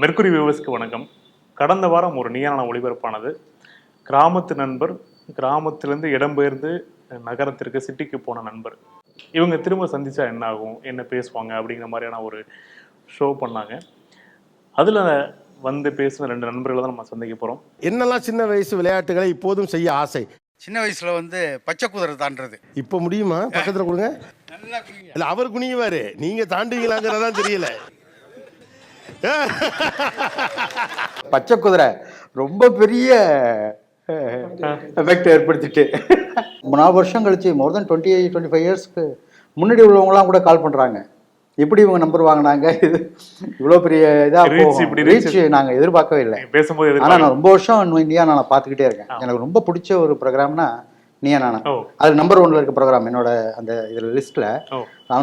Mercury வியூவர்ஸ்க்கு வணக்கம். கடந்த வாரம் ஒரு நீயான ஒளிபரப்பானது. கிராமத்து நண்பர் கிராமத்திலிருந்து இடம்பெயர்ந்து நகரத்திற்கு சிட்டிக்கு போன நண்பர். இவங்க திரும்ப சந்திச்சா என்ன ஆகும் என்ன பேசுவாங்க அப்படிங்கிற மாதிரியான ஒரு ஷோ பண்ணாங்க. அதில் வந்து பேசின ரெண்டு நண்பர்களை தான் நம்ம சந்திக்க போகிறோம் என்னெல்லாம் சின்ன வயசு விளையாட்டுகளை இப்போதும் செய்ய ஆசை? சின்ன வயசுல வந்து பச்சை குதிரை தாண்டுறது. இப்போ முடியுமா? பக்கத்துல கொடுங்க. இல்ல அவர் குனியுவாரு. நீங்க தாண்டுவீங்களாங்கிறதான் தெரியல. பச்சை குதிரை ரொம்ப பெரிய எஃபெக்ட் ஏற்படுத்திட்டு. நாலு வருஷம் கழிச்சு more than twenty twenty five இயர்ஸ்க்கு முன்னாடி உள்ளவங்கலாம் கூட கால் பண்ணுறாங்க எப்படி இவங்க நம்பர் வாங்கினாங்க? இது இவ்வளோ பெரிய இதாக இப்படி. ரீச் நாங்கள் எதிர்பார்க்கவே இல்லை. பேசும்போது ஆனால் நான் ரொம்ப வருஷம் இந்தியா நான் பார்த்துக்கிட்டே இருக்கேன். எனக்கு ரொம்ப பிடிச்ச ஒரு ப்ரோக்ராம்னா நீயா நானா? அது நம்பர் ஒன்ல இருக்க ப்ரோக்ராம் என்னோட அந்த இதில் லிஸ்ட்டில் ஓ.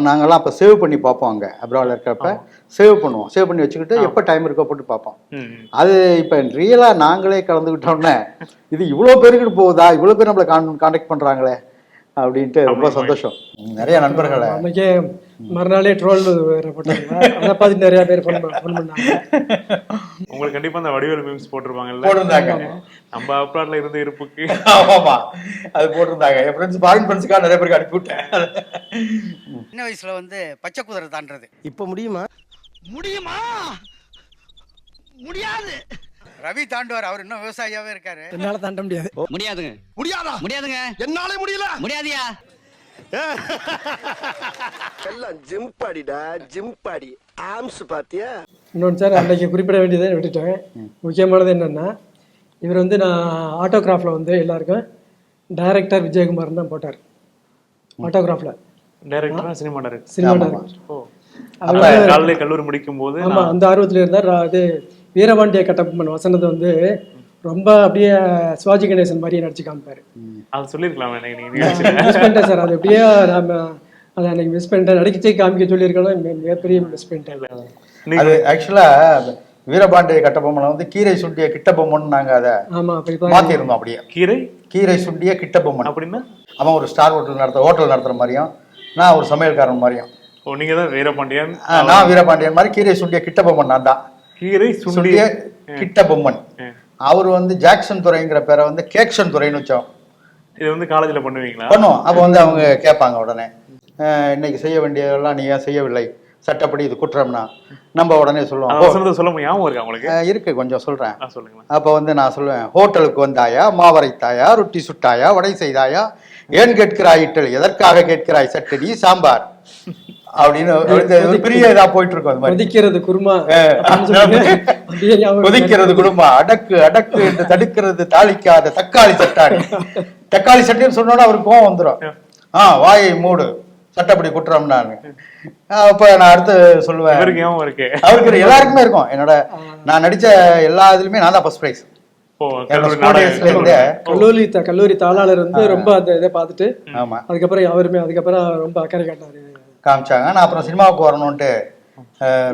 நாங்கெல்லாம் அப்போ சேவ் பண்ணி பார்ப்போம் அங்கே அப்ராடில் இருக்கிறப்ப. சேவ் பண்ணுவோம். சேவ் பண்ணி வச்சுக்கிட்டு எப்போ டைம் இருக்கோ போட்டு பார்ப்போம். அது இப்போ ரியலாக நாங்களே கலந்துக்கிட்டோன்னே இது இவ்வளோ பேருக்கு போகுதா? இவ்வளோ பேர் நம்மளை கான் காண்டாக்ட் பண்ணுறாங்களே அப்படின்ட்டு ரொம்ப சந்தோஷம். நிறைய நண்பர்களை. அன்னைக்கே மறுநாளே ட்ரோல் வேற போட்டாங்க அதை பார்த்து நிறைய பேர் ஃபோன் பண்ணாங்க. உங்களுக்கு கண்டிப்பா அந்த வடிவேல் மீம்ஸ் போட்டிருப்பாங்கல்ல? போட்டிருந்தாங்க. நம்ம அப்ராட்ல இருந்த இருப்புக்கு. ஆமாமா. அது போட்டிருந்தாங்க. என் ஃப்ரெண்ட்ஸ் ஃபாரின் ஃப்ரெண்ட்ஸுக்காக நிறைய பேருக்கு அனுப்பி விட்டேன். சின்ன வயசுல வந்து பச்சை குதிரை தாண்டுறது. இப்போ முடியுமா? ரவி தாண்டுவார் அவர் இன்னும் விவசாயியாவே இருக்காரு. என்னால தாண்ட முடியாது. முடியாதுங்க. முடியாதா? முடியாதுங்க. என்னாலே முடியல. முடியாதியா? எல்லாம் ஜிம் பாடிடா ஜிம் பாடி ஆம்ஸ் பாத்தியா? இன்னொன்று சார் அன்னைக்கு குறிப்பிட வேண்டியதை விட்டுட்டேன். முக்கியமானது என்னன்னா இவர் வந்து நான் ஆட்டோகிராஃபில் வந்து எல்லாருக்கும் டைரக்டர் விஜயகுமார் தான் போட்டார். ஆட்டோகிராஃபில் டைரக்டரா சினிமா டைரக்டர் சினிமா டைரக்டர் ஓ. அவர் அப்ப காலையில கல்லூரி முடிக்கும் போது ஆமா அந்த ஆர்வத்தில் இருந்தார் அது வீரபாண்டிய கட்டபொம்மன் வசனத்தை வந்து ரொம்ப அப்படியே சிவாஜி கணேசன் மாதிரியே நடிச்சு காமிப்பாரு. அது பண்ணிட்டேன் சார். அது அப்படியே நாம அதை அன்னைக்கு மிஸ் பண்ணிட்டேன். நடிக்கச்சே காமிக்க சொல்லியிருக்கணும். மிக- மிகப்பெரிய மிஸ் பண்ணிட்டேன். அது ஆக்சுவலா வீரபாண்டிய கட்டபொம்மனை வந்து கீரை சுண்டிய கிட்டபொம்மன் நாங்க அதை மாத்திருந்தோம் அப்படியே. கீரை? கீரை சுண்டிய கிட்டபொம்மன். அப்படின்னா? அவன் ஒரு ஸ்டார் ஹோட்டல் நடத்த ஹோட்டல் நடத்துற மாதிரியும் நான் ஒரு சமையல்காரன் மாதிரியும். ஓ நீங்க தான் வீரபாண்டியன் நான் வீரபாண்டியன் மாதிரி கீரை சுண்டிய கிட்டபொம்மன் நான் தான். கீரை சுண்டி. சுண்டிய கிட்டபொம்மன். ம். அவர் வந்து ஜாக்சன் துறைங்கிற பேரை வந்து கேக்ஷன் துறைன்னு வச்சோம். இது வந்து காலேஜ்ல பண்ணுவீங்களா? பண்ணுவோம். அப்போ வந்து அவங்க கேட்பாங்க உடனே. இன்னைக்கு செய்ய வேண்டியதெல்லாம் நீ ஏன் செய்யவில்லை? சட்டப்படி இது குற்றம்னா? நம்ம உடனே சொல்லுவோம். "ஓ, வசனத்தை சொல்ல முடியும்? ஞாபகம் இருக்கா உங்களுக்கு? இருக்கு. கொஞ்சம் சொல்றேன். அப்போ வந்து நான் சொல்லுவேன். ஹோட்டலுக்கு வந்தாயா? மாவரைத்தாயா ரொட்டி சுட்டாயா? வடை செய்தாயா? ஏன் கேட்கிறாய் இட்டலி? எதற்காக கேட்கிறாய்? சட்டடி சாம்பார். அப்படின்னு பெரிய இதா போயிட்டு இருக்கும் கொதிக்கிறது குருமா. கொதிக்கிறது குடும்பம் அடக்கு அடக்கு என்று தடுக்கிறது தாளிக்காத தக்காளி சட்டாணி. தக்காளி சட்டின்னு சொன்னோட அவருக்கு கோவம் வந்துடும் ஆ வாயை மூடு சட்டப்படி குற்றம் நான் அப்ப நான் அடுத்து சொல்லுவேன். அவருக்கு எல்லாருக்குமே இருக்கும். என்னோட நான் நடிச்ச எல்லா இதுலயுமே நான் தான் ஃபர்ஸ்ட் ப்ரைஸ் கல்லூரி கல்லூரி. தாளாளர் வந்து ரொம்ப அந்த இதை பார்த்துட்டு ஆமா. அதுக்கப்புறம் அவருமே அதுக்கப்புறம் ரொம்ப அக்கறை காட்டினாரு. காமிச்சாங்க. நான் அப்புறம் சினிமாவுக்கு வரணும்ட்டு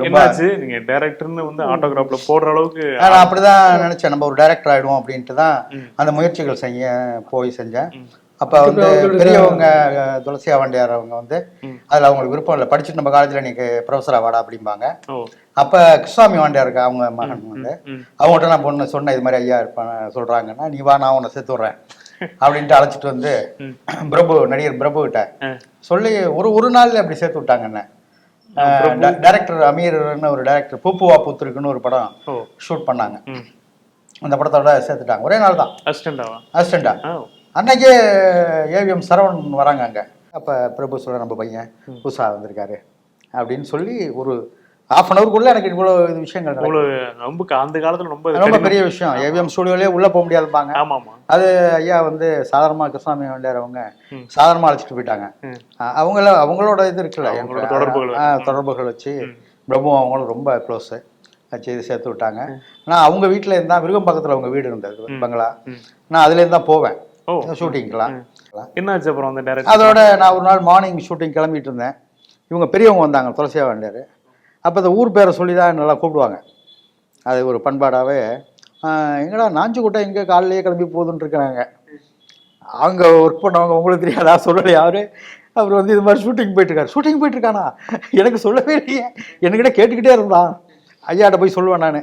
ரொம்ப என்னாச்சு? நீங்க டைரக்டர்னு வந்து ஆட்டோகிராஃப்ல போடுற அளவுக்கு நான் அப்படிதான் நினைச்சேன். நம்ம ஒரு டைரக்டர் ஆயிடுவோம் அப்படின்ட்டு தான் அந்த முயற்சிகள் செய்ய போய் செஞ்சேன். அப்ப வந்து பெரியவங்க துளசியா வண்டியார் அவங்க வந்து அதுல அவங்களுக்கு விருப்பம் இல்லை. படிச்சுட்டு நம்ம காலேஜ்ல நீங்க ப்ரொஃபஸரா வாடா அப்படிம்பாங்க. அப்ப கிருஷ்ணாமி வாண்டியார் இருக்கா அவங்க மகன் வந்து. அவங்ககிட்ட நான் பொண்ணு சொன்னேன் இது மாதிரி ஐயா இருப்பான் சொல்றாங்கன்னா நீ வா நான் உன்னை சேர்த்து விட்றேன். அப்படின்ட்டு அழைச்சிட்டு வந்து பிரபு நடிகர் பிரபு கிட்ட. சொல்லி ஒரு ஒரு நாள்ல அப்படி சேர்த்து விட்டாங்க என்ன. டைரக்டர் அமீர்னு ஒரு டைரக்டர் பூப்புவா பூத்துருக்குன்னு ஒரு படம் ஷூட் பண்ணாங்க. அந்த படத்தோட சேர்த்துட்டாங்க. ஒரே நாள் தான் அசிஸ்டண்டா. அன்னைக்கே ஏவிஎம் சரவணன் வராங்க அங்க. அப்ப பிரபு சொல்ற நம்ம பையன் புதுசா வந்திருக்காரு. அப்படின்னு சொல்லி ஒரு ஹாஃப் அன் அவருக்குள்ள எனக்கு இவ்வளவு விஷயங்கள். அவ்வளவு ரொம்ப அந்த காலத்துல ரொம்ப ரொம்ப. பெரிய விஷயம். ஏவிஎம் ஸ்டுடியோலயே உள்ள போக முடியாதுப்பாங்க ஆமா ஆமா அது ஐயா வந்து சாதாரணமா கிருஷ்ணாமி வண்டியார் அவங்க சாதாரணமா அழைச்சிட்டு போயிட்டாங்க. அவங்கள அவங்களோட இது இருக்குல்ல அவங்களோட தொடர்புகள். தொடர்புகள் வச்சு பிரபு அவங்களும் ரொம்ப க்ளோஸு இது சேர்த்து விட்டாங்க. நான் அவங்க வீட்டில் இருந்தா விருகம் பக்கத்தில் அவங்க வீடு இருந்தது பங்களா. நான் அதுலேருந்து தான் போவேன். ஓ. ஷூட்டிங்க்கெலாம் என்னாச்சு அப்புறம் அந்த அதோட நான் ஒரு நாள் மார்னிங் ஷூட்டிங் கிளம்பிட்டு இருந்தேன். இவங்க பெரியவங்க வந்தாங்க துளசியா வேண்டியார் அப்போ இந்த ஊர் பேரை சொல்லி தான் நல்லா கூப்பிடுவாங்க. அது ஒரு பண்பாடாகவே எங்கடா நாஞ்சிக்கோட்டை எங்கே காலையிலேயே கிளம்பி போகுதுன்னு இருக்கிறாங்க அவங்க ஒர்க் பண்ணவங்க உங்களுக்கு தெரியாதா? சொல்லலையா அவரு அவர் வந்து இது மாதிரி ஷூட்டிங் போயிட்டுருக்காரு. ஷூட்டிங் போயிட்டுருக்கானா? எனக்கு சொல்லவே இல்லையே. என்கிட்ட கேட்டுக்கிட்டே இருந்தான். ஐயாட்ட போய் சொல்லுவேன் நான்.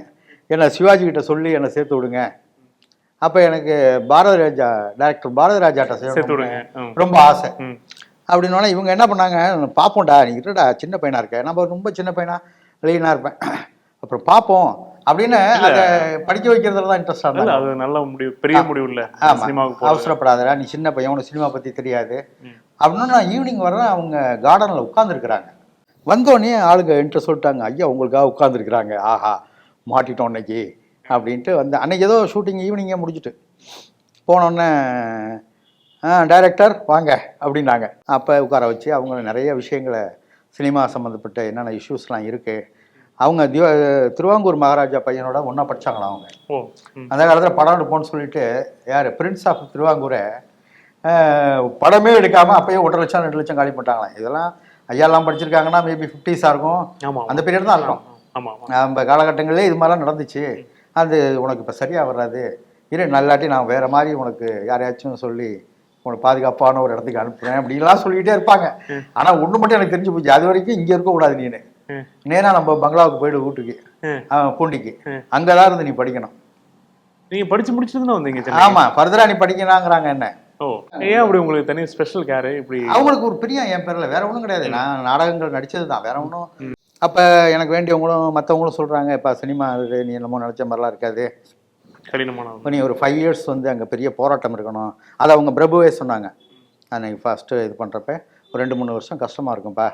என்னை சிவாஜி கிட்ட சொல்லி என்னை சேர்த்து விடுங்க. அப்போ எனக்கு பாரதி ராஜா டேரக்டர் பாரதி ராஜாட்ட சேர்த்து விடுங்க. ரொம்ப ஆசை. அப்படின்னோடனே இவங்க என்ன பண்ணாங்க பார்ப்போம்டா நீ இருடா சின்ன பையனா இருக்க. நம்ம ரொம்ப சின்ன பையனா லீனாக இருப்பேன். அப்புறம் பார்ப்போம் அப்படின்னு அதை படிக்க வைக்கிறதுல தான் இன்ட்ரெஸ்ட் இல்ல ஆனாங்க அது நல்ல முடிவு பெரிய முடிவு இல்ல ஆமா. சினிமாவுக்கு போறது. அவசரப்படாதடா நீ சின்ன பையன் உனக்கு சினிமா பத்தி தெரியாது. அப்படின்னு நான் ஈவினிங் வர்றேன் அவங்க கார்டனில் உட்காந்துருக்குறாங்க வந்தோடனே ஆளுங்க என்கிட்ட சொல்லிட்டாங்க ஐயா உங்களுக்காக உட்காந்துருக்குறாங்க ஆஹா மாட்டிட்டோம் இன்னைக்கு. அப்படின்ட்டு வந்து அன்னைக்கு ஏதோ ஷூட்டிங் ஈவினிங்கே முடிஞ்சுட்டு. போனோடனே டைரக்டர் வாங்க அப்படின்னாங்க. அப்போ உட்கார வச்சு அவங்க நிறைய விஷயங்களை சினிமா சம்மந்தப்பட்ட என்னென்ன இஷ்யூஸ்லாம் இருக்குது அவங்க திவ திருவாங்கூர் மகாராஜா பையனோட ஒன்றா படிச்சாங்களாம் அவங்க. அந்த காலத்தில் படம் எடுப்போம்னு சொல்லிட்டு யார்? பிரின்ஸ் ஆஃப் திருவாங்கூரை படமே எடுக்காமல் அப்பயே ஒன்றரை லட்சம் ரெண்டு லட்சம் காலி பண்ணிட்டாங்களாம். இதெல்லாம் ஐயாலாம் படிச்சிருக்காங்கன்னா மேபி ஃபிஃப்டிஸாக இருக்கும். அந்த பீரியட் தான் இருக்கும். நம்ம காலகட்டங்களிலே இது மாதிரிலாம் நடந்துச்சு. அது உனக்கு இப்போ சரியாக வராது இரு நல்லாட்டி நான் வேற மாதிரி உனக்கு யாரையாச்சும் சொல்லி உனக்கு பாதுகாப்பான ஒரு இடத்துக்கு அனுப்புறேன் அப்படின்லாம் சொல்லிக்கிட்டே இருப்பாங்க. ஆனால் ஒன்று மட்டும் எனக்கு தெரிஞ்சு போச்சு. அது வரைக்கும் இங்கே இருக்கக்கூடாது நீனு. ம். நேராக நம்ம பங்களாவுக்கு போயிடு வீட்டுக்கு பூண்டிக்கு. அங்கே தான் இருந்து நீ படிக்கணும். நீங்க படிச்சு முடிச்சுட்டு தான் வந்தீங்க சென்னை ஆமா ஃபர்தரா நீ படிக்கணாங்கிறாங்க என்ன. ஓ ஏன் அப்படி உங்களுக்கு தனி ஸ்பெஷல் கேர் இப்படி? அவங்களுக்கு ஒரு பிரியம் என் பேர்ல. வேற ஒன்றும் கிடையாது. நான் நாடகங்கள் நடிச்சது தான். வேற ஒன்றும் அப்ப எனக்கு வேண்டியவங்களும் மற்றவங்களும் சொல்றாங்க இப்போ சினிமா இது நீ என்னமோ நினைச்ச மாதிரிலாம் இருக்காது. கடினமான இப்ப நீ ஒரு ஃபைவ் இயர்ஸ் வந்து அங்கே பெரிய போராட்டம் இருக்கணும். அதை அவங்க பிரபுவே சொன்னாங்க. அன்னைக்கு ஃபஸ்ட்டு இது பண்ணுறப்ப ஒரு ரெண்டு மூணு வருஷம் கஷ்டமாக இருக்கும்ப்பா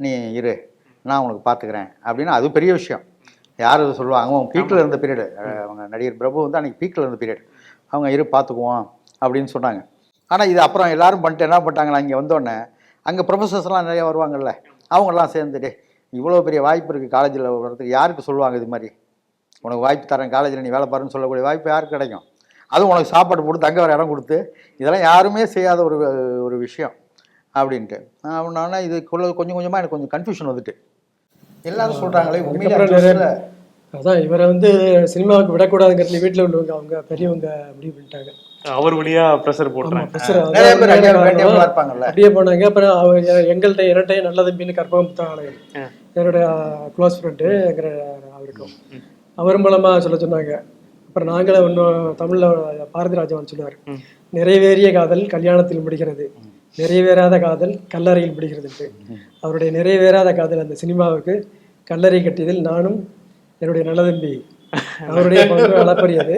நீ இரு நான் உனக்கு பார்த்துக்கிறேன் அப்படின்னா அது பெரிய விஷயம். யார் சொல்லுவாங்க அவங்க பீக்கில் இருந்த பீரியடு அவங்க நடிகர் பிரபு வந்து அன்னைக்கு பீக்கில் இருந்த பீரியட் அவங்க இரு பார்த்துக்குவோம் அப்படின்னு சொன்னாங்க. ஆனால் இது அப்புறம் எல்லாரும் பண்ணிட்டு என்ன பண்ணிட்டாங்களா இங்கே வந்தோடனே அங்கே ப்ரொஃபஸர்ஸ்லாம் நிறைய வருவாங்கல்ல. அவங்கெல்லாம் சேர்ந்துட்டு இவ்வளோ பெரிய வாய்ப்பு இருக்குது காலேஜில் வர்றதுக்கு. யாருக்கு சொல்லுவாங்க இது மாதிரி? உனக்கு வாய்ப்பு தரேன் காலேஜில் நீ வேலை பாருன்னு சொல்லக்கூடிய வாய்ப்பு யாருக்கு கிடைக்கும்? அதுவும் உனக்கு சாப்பாடு போட்டு தங்க வர இடம் கொடுத்து இதெல்லாம் யாருமே செய்யாத ஒரு ஒரு விஷயம் அப்படின்ட்டு. அப்படின்னா இதுக்குள்ள கொஞ்சம் கொஞ்சமாக எனக்கு கொஞ்சம் கன்ஃபியூஷன் வந்துட்டு. எல்லாரும் சொல்கிறாங்களே உண்மையிலே அதான் இவரை வந்து சினிமாவுக்கு விடக்கூடாதுங்கிறது வீட்டில் உள்ளவங்க அவங்க பெரியவங்க முடிவு பண்ணிட்டாங்க அவர் வழியா ப்ரெஷர் இருப்பாங்கல்ல. அப்படியே போனாங்க. அப்புறம் அவர் எங்கள்கிட்ட இரட்டையும் நல்ல தம்பின்னு கற்பகம் புத்தாளர் என்னுடைய க்ளோஸ் ஃப்ரெண்டுங்கிற அவருக்கும். அவர் மூலமா சொல்ல சொன்னாங்க. அப்புறம் நாங்களும் இன்னும் தமிழ்ல பாரதி ராஜாவன் சொல்லுவார் நிறைவேறிய காதல் கல்யாணத்தில் முடிகிறது. நிறைவேறாத காதல் கல்லறையில் முடிகிறதுன்ட்டு அவருடைய நிறைவேறாத காதல் அந்த சினிமாவுக்கு கல்லறை கட்டியதில் நானும் என்னுடைய நல்ல தம்பி அவருடைய பங்கு அளப்பரியது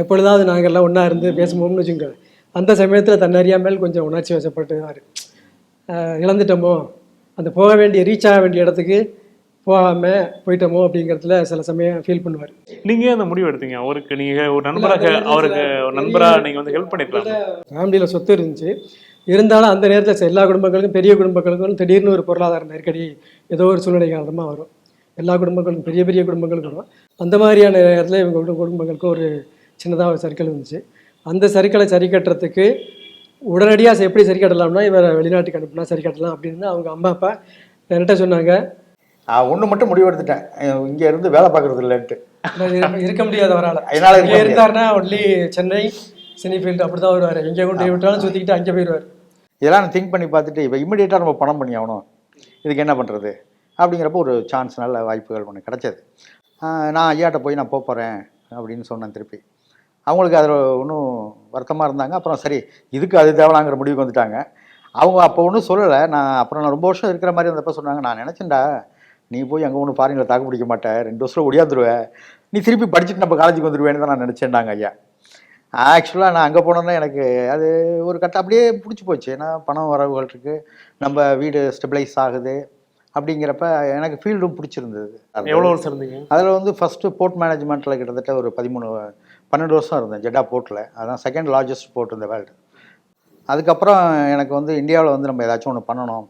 எப்பொழுதாவது நாங்கள்லாம் ஒன்றா இருந்து பேசுவோம்னு வச்சுங்க அந்த சமயத்தில் தன்னறியாமல் கொஞ்சம் உணர்ச்சி வசப்பட்டுவார் இழந்துட்டோமோ? அந்த போக வேண்டிய ரீச் ஆக வேண்டிய இடத்துக்கு போகாமல் போயிட்டோமோ அப்படிங்கிறதுல சில சமயம் ஃபீல் பண்ணுவார். நீங்க அந்த முடிவு எடுத்தீங்க? அவருக்கு நீங்க ஒரு நண்பராக அவருக்கு ஒரு நண்பரா நீங்க வந்து ஹெல்ப் பண்ணிருக்கலாம்? ஃபேமிலியில் சொத்து இருந்துச்சு. இருந்தாலும் அந்த நேரத்தில் எல்லா குடும்பங்களுக்கும் பெரிய குடும்பங்களுக்கும் திடீர்னு ஒரு பொருளாதார நெருக்கடி ஏதோ ஒரு சூழ்நிலை காரணமாக வரும். எல்லா குடும்பங்களுக்கும் பெரிய பெரிய குடும்பங்களுக்கும் வரும். அந்த மாதிரியான நேரத்தில் இவங்க குடும்ப- குடும்பங்களுக்கும் ஒரு சின்னதாக ஒரு சர்க்கிள் இருந்துச்சு. அந்த சர்க்கிளை சரி கட்டுறதுக்கு உடனடியாக எப்படி சரி கட்டலாம்னா இவரை வெளிநாட்டுக்கு அனுப்புனா சரி கட்டலாம் அப்படின்னு அவங்க அம்மா அப்பா என்கிட்ட சொன்னாங்க. ஒன்று மட்டும் முடிவு எடுத்துட்டேன் இங்கே இருந்து வேலை பார்க்கறது இல்லைன்ட்டு. "நான் இருக்க- இருக்க முடியாது அவரால் என்னால இங்கே. இருந்தாருன்னா ஒன்லி சென்னை சினி ஃபீல்டு அப்படி தான் வருவார். எங்கே கொண்டு விட்டாலும் சுற்றிக்கிட்டு அங்கே போயிடுவார் இதெல்லாம் நான் திங்க் பண்ணி பார்த்துட்டு இப்போ இமிடியேட்டாக நம்ம பணம் பண்ணி ஆகணும். இதுக்கு என்ன பண்ணுறது அப்படிங்கிறப்போ ஒரு சான்ஸ் நல்ல வாய்ப்புகள் ஒன்று கிடச்சது. நான் ஐயாட்ட போய் நான் போக போகிறேன் அப்படின்னு சொன்னேன் திருப்பி. அவங்களுக்கு அதில் ஒன்றும் வருத்தமாக இருந்தாங்க. அப்புறம் சரி இதுக்கு அது தேவலாங்கிற முடிவுக்கு வந்துட்டாங்க. அவங்க அப்போ ஒன்றும் சொல்லலை. நான் அப்புறம் நான் ரொம்ப வருஷம் இருக்கிற மாதிரி இருந்தப்போ சொன்னாங்க. நான் நினச்சேன்டா நீ போய் அங்கே ஒன்றும் ஃபாரினில் தாக்கு பிடிக்க மாட்டேன் ரெண்டு வருஷம் ஒடியாந்துருவேன் நீ திருப்பி படிச்சுட்டு நம்ம காலேஜுக்கு வந்துடுவேன்னு தான் நான் நினச்சேன்டாங்க ஐயா. ஆக்சுவலாக நான் அங்கே போனோன்னா எனக்கு அது ஒரு கட்டம் அப்படியே பிடிச்சி போச்சு. ஏன்னா பணம் வரவுகள் இருக்குது நம்ம வீடு ஸ்டெபிளைஸ் ஆகுது அப்படிங்கிறப்ப எனக்கு ஃபீல்டும் பிடிச்சிருந்தது. எவ்வளவு வருஷம் இருந்தீங்க? அதில் வந்து ஃபஸ்ட்டு போர்ட் மேனேஜ்மெண்ட்டில் கிட்டத்தட்ட ஒரு பதிமூணு பன்னெண்டு வருஷம் இருந்தேன் ஜெட்டா போர்ட்டில் அதான் செகண்ட் லார்ஜஸ்ட் போர்ட் இந்த வேர்ல்டு அதுக்கப்புறம் எனக்கு வந்து இந்தியாவில் வந்து நம்ம ஏதாச்சும் ஒன்று பண்ணணும்.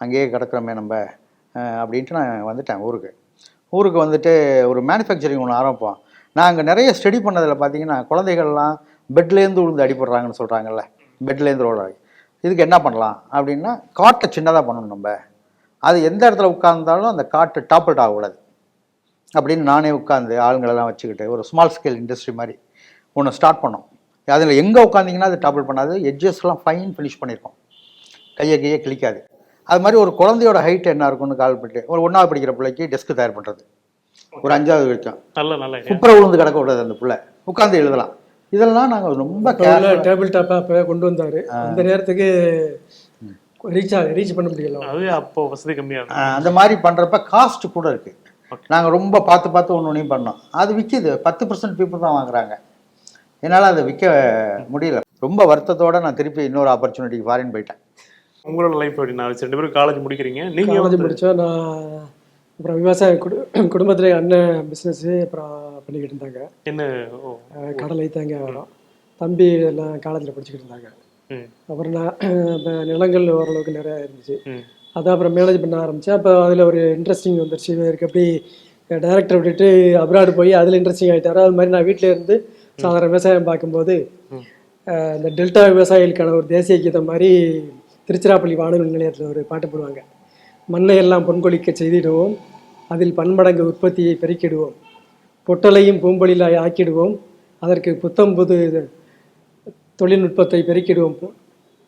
அங்கேயே கிடக்குறோமே நம்ம. அப்படின்ட்டு நான் வந்துட்டேன் ஊருக்கு. ஊருக்கு வந்துட்டு ஒரு மேனுஃபேக்சரிங் ஒன்று ஆரம்பிப்போம். நான் அங்கே நிறைய ஸ்டடி பண்ணதில் பார்த்தீங்கன்னா குழந்தைகள்லாம் பெட்லேருந்து விழுந்து அடிபடுறாங்கன்னு சொல்கிறாங்கல்ல பெட்லேருந்து ரோடாகி இதுக்கு என்ன பண்ணலாம் அப்படின்னா காட்டை சின்னதாக பண்ணணும் நம்ம. அது எந்த இடத்துல உட்கார்ந்தாலும் அந்த காட்டு டாப்பிள் ஆகக்கூடாது. அப்படின்னு நானே உட்காந்து ஆளுங்களெல்லாம் வச்சுக்கிட்டு ஒரு ஸ்மால் ஸ்கேல் இண்டஸ்ட்ரி மாதிரி ஒன்று ஸ்டார்ட் பண்ணோம். அதில் எங்கே உட்காந்திங்கன்னா அது டாப்பிள் பண்ணாது. எட்ஜஸ்லாம் ஃபைன் ஃபினிஷ் பண்ணியிருக்கோம். கையை கையை கிளிக்காது அது மாதிரி ஒரு குழந்தையோட ஹைட் என்ன இருக்கும்னு கால் பண்ணிட்டு ஒரு ஒன்றாவது படிக்கிற பிள்ளைக்கு டெஸ்க் தயார் பண்ணுறது ஒரு அஞ்சாவது வரைக்கும். நல்ல. குப்புற விழுந்து கிடக்க கூடாது அந்த புள்ள. உட்காந்து எழுதலாம். இதெல்லாம் நாங்கள் ரொம்ப டேபிள் டாப்பாக அப்போ கொண்டு வந்தார். அந்த நேரத்துக்கு ரீச் ஆக ரீச் பண்ண முடியல. அது அப்போ வசதி கம்மியா இருக்கும். ஆஹ் அந்த மாதிரி பண்ணுறப்ப காஸ்ட் கூட இருக்கு. நாங்கள் ரொம்ப பார்த்து பார்த்து ஒன்று ஒன்றையும் பண்ணோம். அது விற்கிது பத்து பர்சன்ட் பீப்புள் தான் வாங்குறாங்க. என்னால் அதை விற்க முடியல. ரொம்ப வருத்தத்தோட நான் திருப்பி இன்னொரு ஆப்பர்ச்சுனிட்டிக்கு ஃபாரின் போயிட்டேன். உங்களோட லைஃப் எப்படின்னா ரெண்டு பேரும் காலேஜ் முடிக்கிறீங்க. நீங்க காலேஜ் முடிச்சா நான் அப்புறம் விவசாய குடு குடும்பத்துல அண்ணன் பிஸ்னஸ் அப்புறம் பண்ணிக்கிட்டு இருந்தாங்க. என்ன? கடலை தேங்காய் வரும் தம்பி எல்லாம் காலேஜில் படிச்சுக்கிட்டு இருந்தாங்க. அப்புறம் நான் நிலங்கள் ஓரளவுக்கு நிறையா இருந்துச்சு. அதான் அப்புறம் மேனேஜ் பண்ண ஆரம்பித்தேன் அப்போ அதில் ஒரு இன்ட்ரெஸ்டிங் வந்துருச்சு. இவருக்கு எப்படி டைரக்டர் விட்டுட்டு அப்ராடு போய் அதில் இன்ட்ரெஸ்டிங் ஆகிட்டாரு அது மாதிரி நான் வீட்டில் இருந்து சாதாரண விவசாயம் பார்க்கும்போது இந்த டெல்டா விவசாயிகளுக்கான ஒரு தேசிய கீதம் மாதிரி திருச்சிராப்பள்ளி வானொலி நிலையத்தில் ஒரு பாட்டு போடுவாங்க. மண்ணை எல்லாம் பொன்கொழிக்க செய்திடுவோம். அதில் பன்மடங்கு உற்பத்தியை பெருக்கிடுவோம். பொட்டலையும் பூம்பொழிலாய் ஆக்கிடுவோம். அதற்கு புத்தம் புது தொழில்நுட்பத்தை பெருக்கிடுவோம்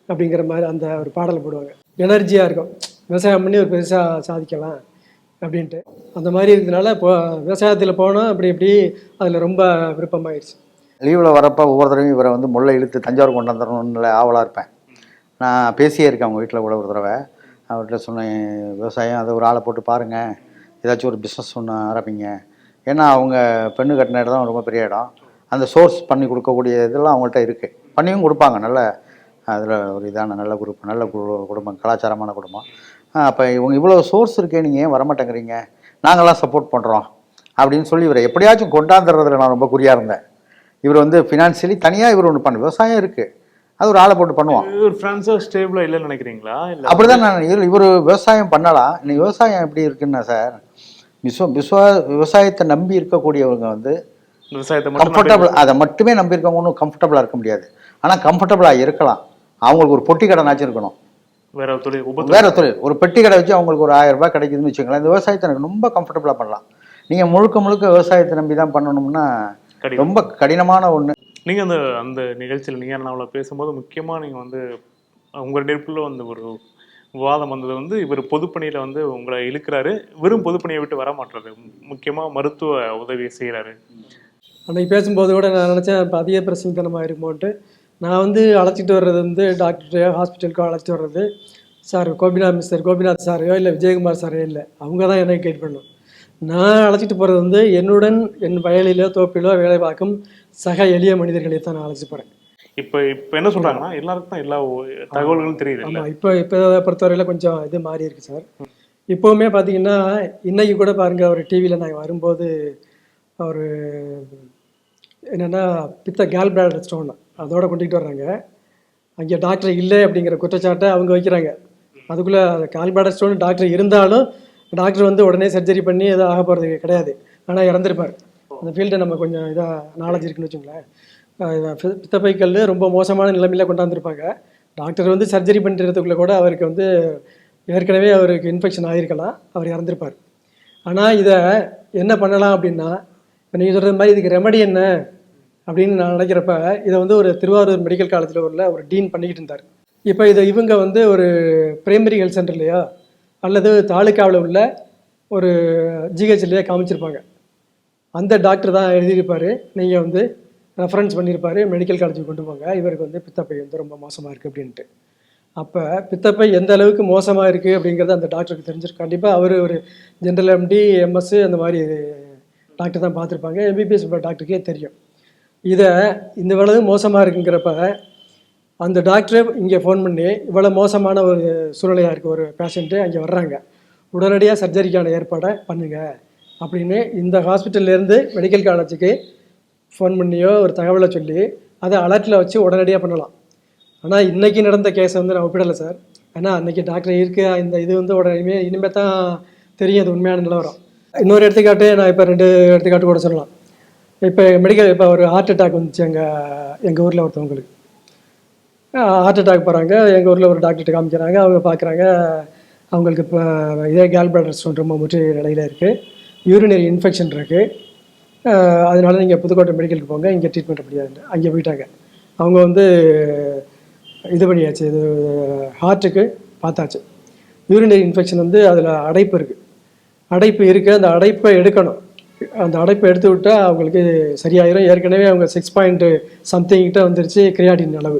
அப்படிங்கிற மாதிரி அந்த ஒரு பாடலை போடுவாங்க. எனர்ஜியாக இருக்கும். விவசாயம் பண்ணி ஒரு பெருசாக சாதிக்கலாம் அப்படின்ட்டு. அந்த மாதிரி இருந்தனால இப்போ விவசாயத்தில் போனால் அப்படி இப்படி அதில் ரொம்ப விருப்பமாயிடுச்சு லீவில் வரப்போ ஒவ்வொரு தடவையும் இவரை வந்து முல்லை இழுத்து தஞ்சாவூர் கொண்டு வந்துடணும்னு ஆவலாக இருப்பேன். நான் பேசியே இருக்கேன் அவங்க வீட்டில் கூட ஒரு தடவை. அவர்கிட்ட சொன்னேன் விவசாயம் அதை ஒரு ஆளை போட்டு பாருங்கள் ஏதாச்சும் ஒரு பிஸ்னஸ் ஒன்று ஆரம்பிங்க. ஏன்னா அவங்க பெண்ணு கட்டின இடம் தான் ரொம்ப பெரிய இடம். அந்த சோர்ஸ் பண்ணி கொடுக்கக்கூடிய இதெல்லாம் அவங்கள்ட்ட இருக்குது பண்ணியும் கொடுப்பாங்க நல்ல அதில் ஒரு இதான நல்ல குரூப் நல்ல குடும்பம் கலாச்சாரமான குடும்பம். அப்போ இவங்க இவ்வளோ சோர்ஸ் இருக்கே நீங்கள் ஏன் வரமாட்டேங்கிறீங்க? நாங்களாம் சப்போர்ட் பண்ணுறோம் அப்படின்னு சொல்லி இவரை எப்படியாச்சும் கொண்டாந்துடுறதுல நான் ரொம்ப குறியாக இருந்தேன். இவர் வந்து ஃபினான்ஷியலி தனியாக இவர் ஒன்று பண்ண விவசாயம் இருக்குது அது ஒரு ஆளை போட்டு பண்ணுவோம் ஒரு ஃப்ரான்ஸா ஸ்டேபிளா இல்லைன்னு நினைக்கிறீங்களா? இல்ல அப்படிதான் நான் இவர் இவர் விவசாயம் பண்ணலாம். இன்னைக்கு விவசாயம் எப்படி இருக்குன்னா சார் விஸ்வ விஸ்வா விவசாயத்தை நம்பி இருக்கக்கூடியவங்க வந்து விவசாயத்தை கம்ஃபர்டபுள் அதை மட்டுமே நம்பி இருக்கவங்க ஒன்றும் கம்ஃபர்டபுளாக இருக்க முடியாது. ஆனால் கம்ஃபர்டபுளாக இருக்கலாம். அவங்களுக்கு ஒரு பொட்டி கடைனாச்சும் இருக்கணும். வேற தொழில் உப வேற தொழில். ஒரு பெட்டி கடை வச்சு அவங்களுக்கு ஒரு ஆயிரம் ரூபாய் கிடைக்குதுன்னு வச்சுக்கோங்களேன். இந்த விவசாயத்தை எனக்கு ரொம்ப கம்ஃபர்டபுளாக பண்ணலாம். நீங்கள் முழுக்க முழுக்க விவசாயத்தை நம்பி தான் பண்ணணும்னா. ரொம்ப கடினமான ஒன்று நீங்கள் அந்த அந்த நிகழ்ச்சியில் நீங்கள் நான் அவளை பேசும்போது முக்கியமாக நீங்கள் வந்து உங்கள் நெருப்புள்ள வந்து ஒரு விவாதம் வந்தது வந்து இவர் பொதுப்பணியில் வந்து உங்களை இழுக்கிறாரு வெறும் பொதுப்பணியை விட்டு வர மாட்டுறது முக்கியமாக மருத்துவ உதவியை செய்கிறாரு அன்றைக்கி பேசும்போது கூட நான் நினச்சேன் இப்போ அதிக பிரசங்கத்தனமாக இருக்குமோன்ட்டு. நான் வந்து அழைச்சிட்டு வர்றது வந்து டாக்டர் ஹாஸ்பிட்டலுக்கோ அழைச்சிட்டு வர்றது சார் கோபிநாத் மிஸ்டர் கோபிநாத் சாரையோ இல்லை விஜயகுமார் சாரையோ இல்லை. அவங்க தான் என்னை கைட் பண்ணும் நான் அழைச்சிட்டு போகிறது வந்து என்னுடன் என் வயலிலோ தோப்பிலோ வேலை பார்க்கும் சக எளிய மனிதர்களை தான் நான் அழைச்சிட்டு போகிறேன் இப்ப இப்ப என்ன சொல்றாங்கன்னா எல்லாருக்கும் தான் எல்லா தகவல்களும் தெரியுது இல்ல? ஆமாம் இப்போ இப்போ பொறுத்தவரையில் கொஞ்சம் இது மாறி இருக்கு சார். இப்போவுமே பார்த்தீங்கன்னா இன்னைக்கு கூட பாருங்க அவர் டிவியில் நாங்கள் வரும்போது அவர் என்னென்னா பித்த கேல் பிளாடர் ஸ்டோன் அதோட கொண்டுகிட்டு வர்றாங்க. அங்கே டாக்டர் இல்லை அப்படிங்கிற குற்றச்சாட்டை அவங்க வைக்கிறாங்க. அதுக்குள்ளே கால் பிளாடர் ஸ்டோன் டாக்டர் இருந்தாலும் டாக்டர் வந்து உடனே சர்ஜரி பண்ணி எதுவும் ஆக போகிறது கிடையாது. ஆனால் இறந்துருப்பார். அந்த ஃபீல்டை நம்ம கொஞ்சம் இதாக நாலேஜ் இருக்குன்னு வச்சுங்களேன். பித்தப்பைக்கல் ரொம்ப மோசமான நிலைமையில கொண்டாந்துருப்பாங்க. டாக்டர் வந்து சர்ஜரி பண்ணுறதுக்குள்ளே கூட அவருக்கு வந்து ஏற்கனவே அவருக்கு இன்ஃபெக்ஷன் ஆகிருக்கலாம் அவர் இறந்துருப்பார். ஆனால் இதை என்ன பண்ணலாம் அப்படின்னா இப்போ நீங்கள் சொல்கிறது மாதிரி இதுக்கு ரெமடி என்ன அப்படின்னு நான் நினைக்கிறப்ப இதை வந்து ஒரு திருவாரூர் மெடிக்கல் காலேஜில் உள்ள ஒரு டீன் பண்ணிக்கிட்டு இருந்தார். இப்போ இதை இவங்க வந்து ஒரு பிரைமரி ஹெல்த் சென்டர்லையோ அல்லது தாலுக்காவில் உள்ள ஒரு ஜிஹெச்லையோ காமிச்சிருப்பாங்க. அந்த டாக்டர் தான் எழுதியிருப்பார். நீங்கள் வந்து ரெஃபரன்ஸ் பண்ணியிருப்பாரு மெடிக்கல் காலேஜுக்கு கொண்டு போங்க. இவருக்கு வந்து பித்தப்பை வந்து ரொம்ப மோசமாக இருக்குது அப்படின்ட்டு. அப்போ பித்தப்பை எந்த அளவுக்கு மோசமாக இருக்குது அப்படிங்கிறது அந்த டாக்டருக்கு தெரிஞ்சிருக்கு கண்டிப்பாக அவர் ஒரு ஜென்ரல் எம்டி எம்எஸ் அந்த மாதிரி டாக்டர் தான் பார்த்துருப்பாங்க. எம்பிபிஎஸ் டாக்டருக்கே தெரியும். இதை இந்த இவ்வளவு மோசமாக இருக்குங்கிறப்ப அந்த டாக்டரே இங்கே ஃபோன் பண்ணி இவ்வளோ மோசமான ஒரு சூழ்நிலையாக இருக்குது ஒரு பேஷண்ட்டு அங்கே வர்றாங்க. உடனடியாக சர்ஜரிக்கான ஏற்பாடை பண்ணுங்கள் அப்படின்னு இந்த ஹாஸ்பிட்டல்லேருந்து மெடிக்கல் காலேஜுக்கு ஃபோன் பண்ணியோ ஒரு தகவலை சொல்லி அதை அலர்ட்டில் வச்சு உடனடியாக பண்ணலாம். ஆனால் இன்றைக்கி நடந்த கேஸை வந்து நான் ஒப்பிடலை சார் ஏன்னா அன்னைக்கு டாக்டர் இருக்க இந்த இது வந்து உடனே இனிமேல் தான் தெரியும் அது உண்மையான நிலவரம் இன்னொரு எடுத்துக்காட்டு நான் இப்போ ரெண்டு எடுத்துக்காட்டு கூட சொல்லலாம். இப்போ மெடிக்கல் இப்போ ஒரு ஹார்ட் அட்டாக் வந்துச்சு எங்கள் எங்கள் ஊரில் ஒருத்தவங்களுக்கு. ஹார்ட் அட்டாக் போகிறாங்க எங்கள் ஊரில் ஒரு டாக்டர்கிட்ட காமிக்கிறாங்க அவங்க பார்க்குறாங்க அவங்களுக்கு இப்போ இதே கேல் பிளாடர் ஸ்டோன் ரொம்ப முற்றி நிலையில் இருக்குது யூரினரி இன்ஃபெக்ஷன் இருக்குது அதனால நீங்கள் புதுக்கோட்டை மெடிக்கலுக்கு போங்க. இங்கே ட்ரீட்மெண்ட் முடியாது அங்கே போயிட்டாங்க. அவங்க வந்து இது பண்ணியாச்சு. இது ஹார்ட்டுக்கு பார்த்தாச்சு. யூரினரி இன்ஃபெக்ஷன் வந்து அதில் அடைப்பு இருக்குது அடைப்பு இருக்குது அந்த அடைப்பை எடுக்கணும். அந்த அடைப்பை எடுத்து விட்டால் அவங்களுக்கு சரியாயிரும். ஏற்கனவே அவங்க சிக்ஸ் பாயிண்ட்டு சம்திங் கிட்ட வந்துருச்சு. கிரியாட்டின் அளவு.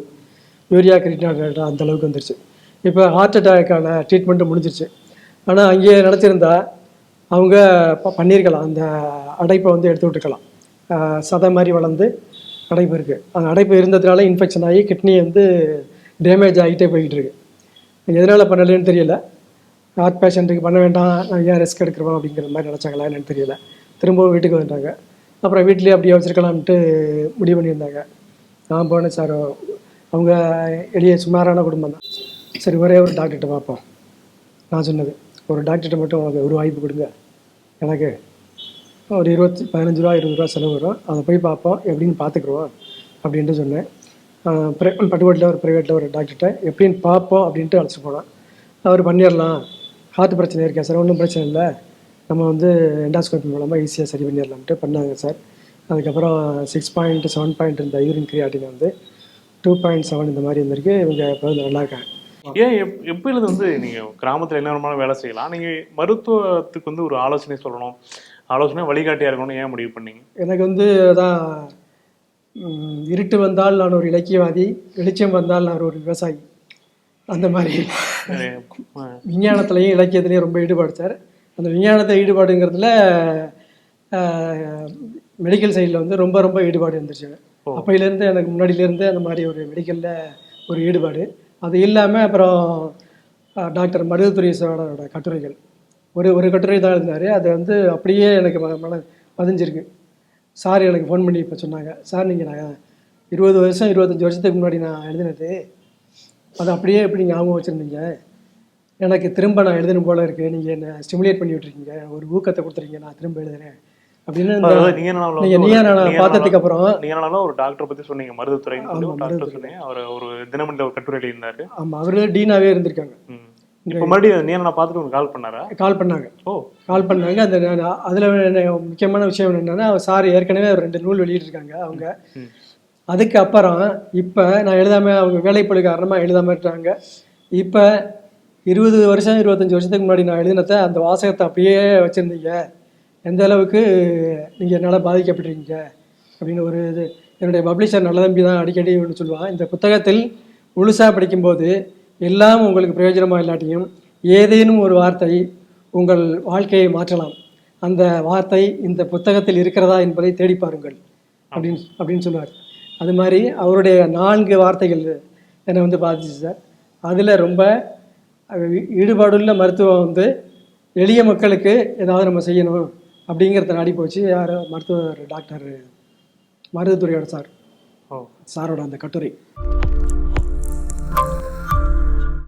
யூரியா கிரியாட்டின் அந்த அளவுக்கு வந்துருச்சு. இப்போ ஹார்ட் அட்டாக்கான ட்ரீட்மெண்ட்டு முடிஞ்சிருச்சு. ஆனால் அங்கேயே நினச்சிருந்தா அவங்க ப- பண்ணியிருக்கலாம் அந்த அடைப்பை வந்து எடுத்து விட்டுருக்கலாம் சதை மாதிரி வளர்ந்து அடைப்பு இருக்குது அந்த அடைப்பு இருந்ததுனால இன்ஃபெக்ஷன் ஆகி கிட்னி வந்து டேமேஜ் ஆகிட்டே போய்கிட்டு இருக்கு எதனால் பண்ணலைன்னு தெரியல. ஹார்ட் பேஷண்ட்டுக்கு பண்ண வேண்டாம். நான் ஏன் ரிஸ்க் எடுக்கிறோம் அப்படிங்கிற மாதிரி நினச்சாங்களா என்னன்னு தெரியல. திரும்பவும் வீட்டுக்கு வந்துட்டாங்க. அப்புறம் வீட்லேயே அப்படியே வச்சிருக்கலாம்ட்டு முடிவு பண்ணியிருந்தாங்க. நான் போனேன் சார். அவங்க எளிய சுமாரான குடும்பம் தான். சரி ஒரே ஒரு டாக்டர்கிட்ட பார்ப்போம். நான் சொன்னது. ஒரு டாக்டர்கிட்ட மட்டும் அவங்க ஒரு வாய்ப்பு கொடுங்க. எனக்கு ஒரு இருபத்தி பதினஞ்சு ரூபா இருபது ரூபா செலவு வரும். அதை போய் பார்ப்போம். எப்படின்னு பார்த்துக்குருவோம் அப்படின்ட்டு சொன்னேன். ப்ரை பட்டுக்கோட்டில் ஒரு ப்ரைவேட்டில் ஒரு டாக்டர்கிட்ட எப்படின்னு பார்ப்போம் அப்படின்ட்டு அழைச்சி போனேன் அவர் பண்ணிடலாம். ஹார்ட் பிரச்சனை இருக்கா சார்? ஒன்றும் பிரச்சனை இல்லை. நம்ம வந்து எண்டாஸ்கோபி மூலமாக ஈஸியாக சரி பண்ணிடலாம்ட்டு பண்ணாங்க சார். அதுக்கப்புறம் சிக்ஸ் பாயிண்ட் செவன் பாயிண்ட் இருந்த யூரின் கிரியாட்டின் வந்து டூ பாயிண்ட் செவன் இந்த மாதிரி இருந்திருக்கு இவங்க இப்போ வந்து நல்லா இருக்காங்க ஏன் எப் எப்பயிலிருந்து வந்து நீங்க கிராமத்துல என்ன வேலை செய்யலாம்? நீங்க மருத்துவத்துக்கு வந்து ஒரு ஆலோசனை சொல்லணும். ஆலோசனை வழிகாட்டியா இருக்கணும்னு ஏன் முடிவு பண்ணீங்க? எனக்கு வந்து அதான் இருட்டு வந்தால் நான் ஒரு இலக்கியவாதி வெளிச்சம் வந்தால் நான் ஒரு விவசாயி. அந்த மாதிரி. விஞ்ஞானத்துலேயும் இலக்கியத்துலேயும் ரொம்ப ஈடுபாடு சார் அந்த விஞ்ஞானத்தை ஈடுபாடுங்கிறதுல மெடிக்கல் சைடில் வந்து ரொம்ப ரொம்ப ஈடுபாடு இருந்துச்சு. அப்பையிலேருந்து எனக்கு முன்னாடியிலேருந்து அந்த மாதிரி ஒரு மெடிக்கலில் ஒரு ஈடுபாடு. அது இல்லாமல் அப்புறம் டாக்டர் மருதுத்துறை கட்டுரைகள். ஒரு ஒரு கட்டுரை தான் இருந்தார் அது வந்து அப்படியே எனக்கு மன பதிஞ்சிருக்கு. சார் எனக்கு ஃபோன் பண்ணி இப்போ சொன்னாங்க. சார் நீங்கள் நான் இருபது வருஷம் இருபத்தஞ்சி வருஷத்துக்கு முன்னாடி நான் எழுதினது. அது அப்படியே எப்படி ஞாபகம் வச்சுருந்தீங்க? எனக்கு திரும்ப நான் எழுதணும் போல இருக்குது நீங்கள் என்னை ஸ்டிமுலேட் பண்ணி விட்டுருக்கீங்க. ஒரு ஊக்கத்தை கொடுத்துருக்கீங்க. நான் திரும்ப எழுதுகிறேன் அப்படின்னு நீங்க நீங்க பார்த்ததுக்கு அப்புறம் நீங்க ஒரு டாக்டர் பத்தி சொன்னீங்க ஆமா, ஒரு டாக்டர் மருத்துவத்துறை. சொன்னீங்க. அவர் ஒரு தினமணில ஒரு கட்டுரை எழுதியிருந்தாரு ஆமாம் அவரு டீனாவே இருந்திருக்காங்க. இப்ப மறுபடியும் நீ நான் பார்த்துட்டு கால் பண்ணாரா? கால் பண்ணாங்க. ஓ. கால் பண்ணாங்க. அந்த நான் அதில் முக்கியமான விஷயம் என்னன்னா சார் ஏற்கனவே ரெண்டு நூல் வெளியிட்டிருக்காங்க அவங்க. அதுக்கு அப்புறம் இப்போ நான் எழுதாம அவங்க வேலைப்பழு காரணமாக எழுதாம இருக்காங்க இப்போ இருபது வருஷம் இருபத்தஞ்சி வருஷத்துக்கு முன்னாடி நான் எழுதினத அந்த வாசகத்தை அப்படியே வச்சுருந்தீங்க. எந்த அளவுக்கு நீங்கள் என்னால் பாதிக்கப்பட்டிருக்கீங்க? அப்படின்னு ஒரு இது என்னுடைய பப்ளிஷர் நல்ல தம்பி தான் அடிக்கடி ஒன்று சொல்லுவான் இந்த புத்தகத்தில் முழுசாக படிக்கும்போது எல்லாம் உங்களுக்கு பிரயோஜனமாக இல்லாட்டியும் ஏதேனும் ஒரு வார்த்தை உங்கள் வாழ்க்கையை மாற்றலாம். அந்த வார்த்தை இந்த புத்தகத்தில் இருக்கிறதா என்பதை தேடி பாருங்கள். அப்படின்னு அப்படின்னு சொல்லுவார். அது மாதிரி அவருடைய நான்கு வார்த்தைகள் என்னை வந்து பாதிச்சு சார். அதில் ரொம்ப ஈ- ஈடுபாடுள்ள மருத்துவம் வந்து எளிய மக்களுக்கு ஏதாவது நம்ம செய்யணும். அப்படிங்கிறத நாடி போச்சு. யார் மருத்துவர் டாக்டர் மருதுத்துறையோட சார். ஓ. சாரோட அந்த கட்டுரை.